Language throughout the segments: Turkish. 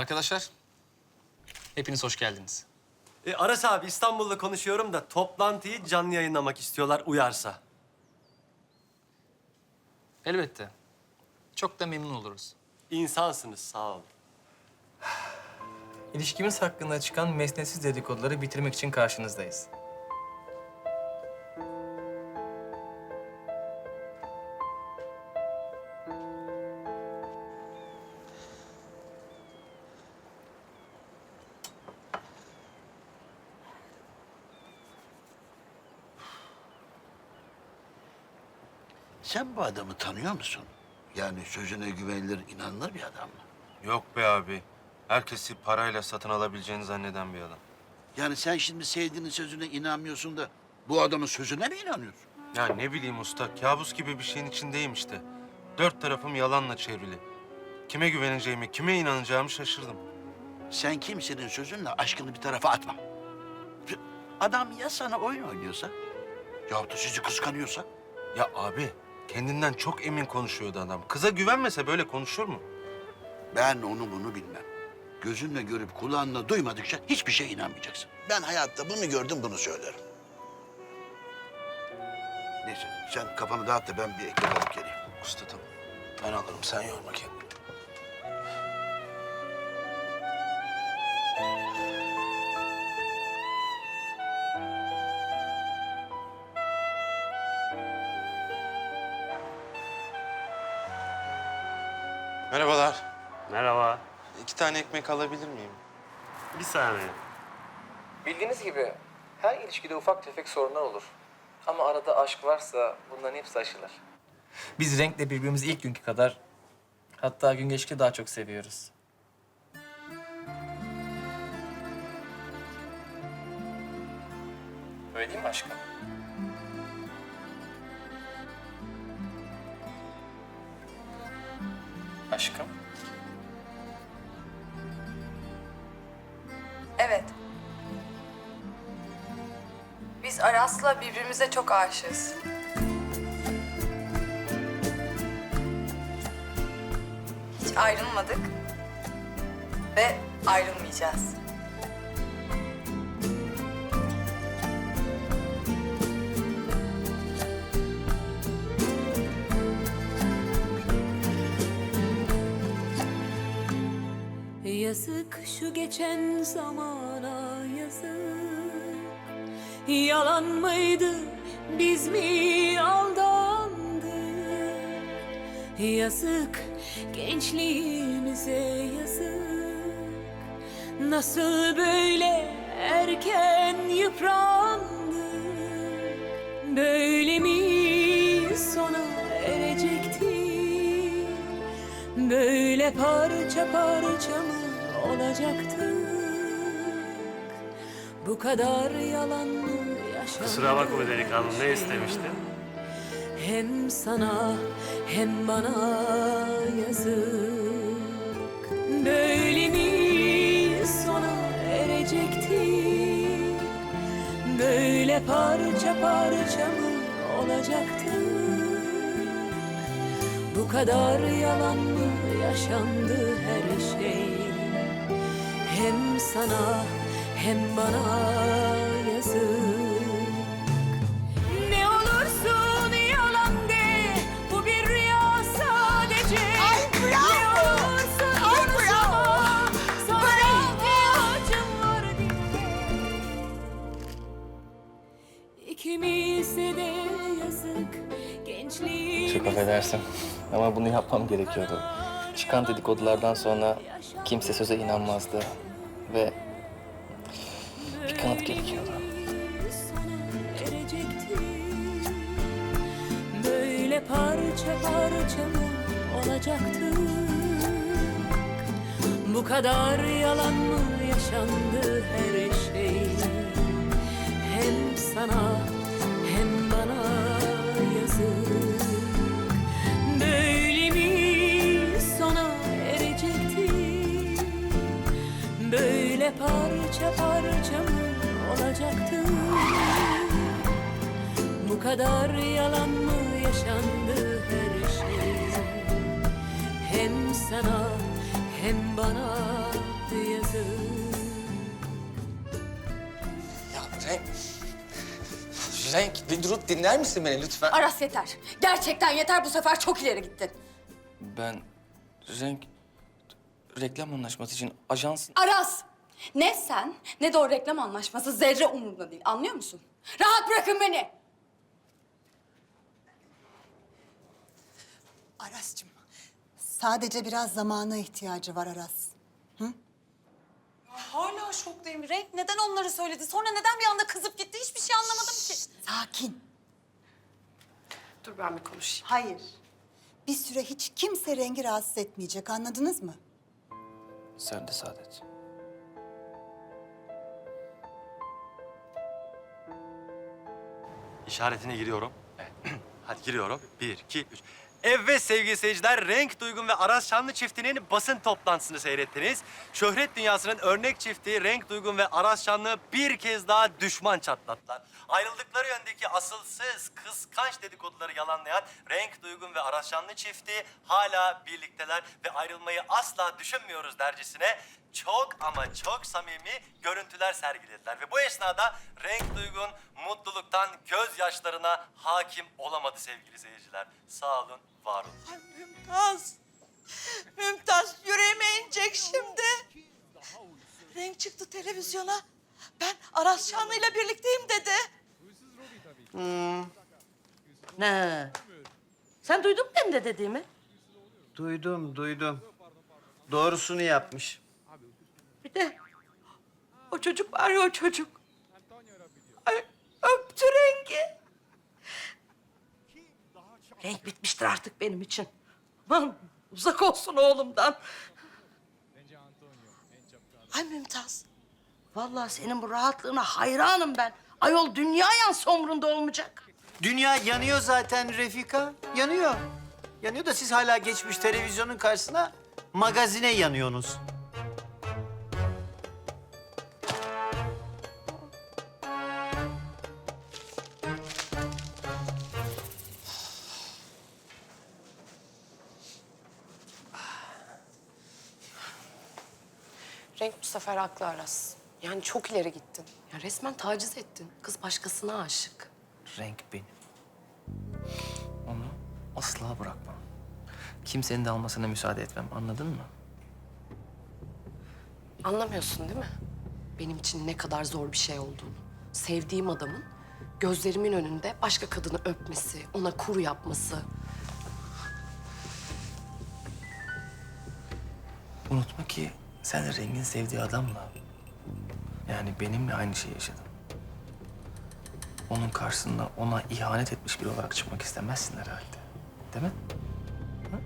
Arkadaşlar, hepiniz hoş geldiniz. E, Aras abi İstanbul'da konuşuyorum da toplantıyı canlı yayınlamak istiyorlar uyarsa. Elbette. Çok da memnun oluruz. İnsansınız sağ olun. İlişkimiz hakkında çıkan mesnetsiz dedikoduları bitirmek için karşınızdayız. Sen bu adamı tanıyor musun? Yani sözüne güvenilir, inanılır bir adam mı? Yok be abi. Herkesi parayla satın alabileceğini zanneden bir adam. Yani sen şimdi sevdiğinin sözüne inanmıyorsun da bu adamın sözüne mi inanıyorsun? Ya ne bileyim usta, kabus gibi bir şeyin içindeyim işte. Dört tarafım yalanla çevrili. Kime güveneceğimi, kime inanacağımı şaşırdım. Sen kimsenin sözünle aşkını bir tarafa atma. Adam ya sana oyun oynuyorsa, yahut da sizi kıskanıyorsa Ya abi, kendinden çok emin konuşuyordu adam. Kıza güvenmese böyle konuşur mu? ben onu bunu bilmem. Gözünle görüp kulağınla duymadıkça hiçbir şeye inanmayacaksın. Ben hayatta bunu gördüm, bunu söylerim. Neyse, sen kafanı dağıt da ben bir ekmek alıp geleyim. Usta tamam. Ben alırım, sen yorma kendini. Tane ekmek alabilir miyim? Bir saniye. Bildiğiniz gibi her ilişkide ufak tefek sorunlar olur. Ama arada aşk varsa bunların hepsi aşılır. Biz renkle birbirimizi ilk günkü kadar hatta gün geçtikçe daha çok seviyoruz. Öyle değil mi aşkım? Aşkım. Aras'la birbirimize çok aşığız. Hiç ayrılmadık ve ayrılmayacağız. Yazık şu geçen zamana yazık Yalan mıydı biz mi aldandık Yazık gençliğimize yazık Nasıl böyle erken yıprandık Böyle mi sona erecektik Böyle parça parça mı olacaktık? Bu kadar yalan? Kusura bakma delikanlı ne istemiştin? Hem sana hem bana yazık Böyle mi sona erecektik? Böyle parça parça mı olacaktık? Bu kadar yalan mı yaşandı her şey Hem sana hem bana yazık İkimize de yazık gençliğimiz Çok affedersin ama bunu yapmam gerekiyordu. Çıkan dedikodulardan sonra kimse söze inanmazdı ve bir kanıt gerekiyordu. Böyle parça parça mı olacaktık? Bu kadar yalan mı yaşandı her şey? Sana hem bana yazık. Böyle mi sona erecekti? Böyle parça parça mı olacaktı? Bu kadar yalan mı yaşandı her şey? Hem sana hem bana yazım Ya Renk... Renk, bir durup dinler misin beni lütfen? Aras yeter. Gerçekten yeter. Bu sefer çok ileri gittin. Ben Renk reklam anlaşması için ajans... Aras! Ne sen ne de o reklam anlaşması zerre umurumda değil. Anlıyor musun? Rahat bırakın beni. Aras'cığım, sadece biraz zamana ihtiyacı var Aras. Hala şoktayım. Renk neden onları söyledi? Sonra neden bir anda kızıp gitti? Hiçbir şey anlamadım ki. Sakin. Dur ben bir konuşayım. Hayır. Bir süre hiç kimse rengi rahatsız etmeyecek, anladınız mı? Sen de Saadet. İşaretine giriyorum. Hadi giriyorum. Bir, iki, üç. Evet sevgili seyirciler, Renk Duygun ve Aras Şanlı çiftinin basın toplantısını seyrettiniz. Şöhret dünyasının örnek çifti Renk Duygun ve Aras Şanlı bir kez daha düşman çatlattılar. Ayrıldıkları yöndeki asılsız, kıskanç dedikoduları yalanlayan Renk Duygun ve Aras Şanlı çifti hala birlikteler ve ayrılmayı asla düşünmüyoruz dercesine çok ama çok samimi görüntüler sergilediler. Ve bu esnada Renk Duygun mutluluktan gözyaşlarına hakim olamadı sevgili seyirciler. Sağ olun, var olun. Mümtaz. Mümtaz yüreğime inecek şimdi. Renk çıktı televizyona. Ben Aras Şanlı ile birlikteyim dedi. Ne? Sen duydun mu benim de dediğimi? Duydum, duydum. Doğrusunu yapmış. Bir de o çocuk var ya o çocuk. Ay, öptü rengi. Renk bitmiştir artık benim için. Aman uzak olsun oğlumdan. Ay Mümtaz. Vallahi senin bu rahatlığına hayranım ben. Ayol dünya yansa umrunda olmayacak. Dünya yanıyor zaten Refika. Yanıyor. Yanıyor da siz hala geçmiş televizyonun karşısına magazine yanıyorsunuz. Renk bu sefer haklı Aras. Yani çok ileri gittin. Ya resmen taciz ettin. Kız başkasına aşık. Renk benim. Onu asla bırakmam. Kimsenin de almasına müsaade etmem. Anladın mı? Anlamıyorsun değil mi? Benim için ne kadar zor bir şey olduğunu. Sevdiğim adamın gözlerimin önünde başka kadını öpmesi, ona kuru yapması. Unutma ki sen Rengin sevdiği adamla... ...yani benimle aynı şeyi yaşadın. Onun karşısında ona ihanet etmiş biri olarak çıkmak istemezsin herhalde. Değil mi? Hı?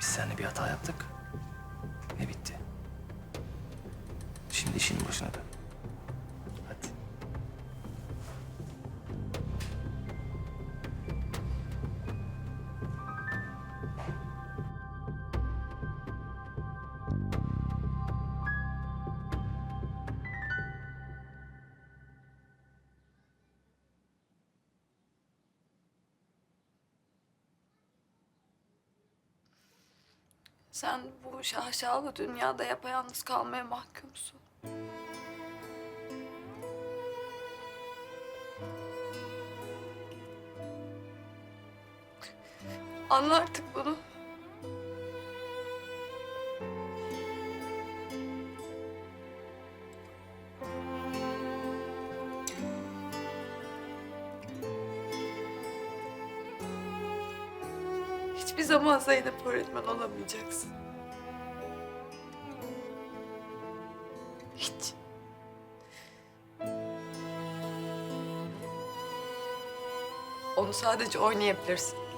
Biz seninle bir hata yaptık. Ve bitti. Şimdi işin başına dön. Sen bu şaşalı dünyada yapayalnız kalmaya mahkumsun. Anla artık bunu. Hiçbir zaman Zeynep öğretmen olamayacaksın. Hiç. Onu sadece oynayabilirsin.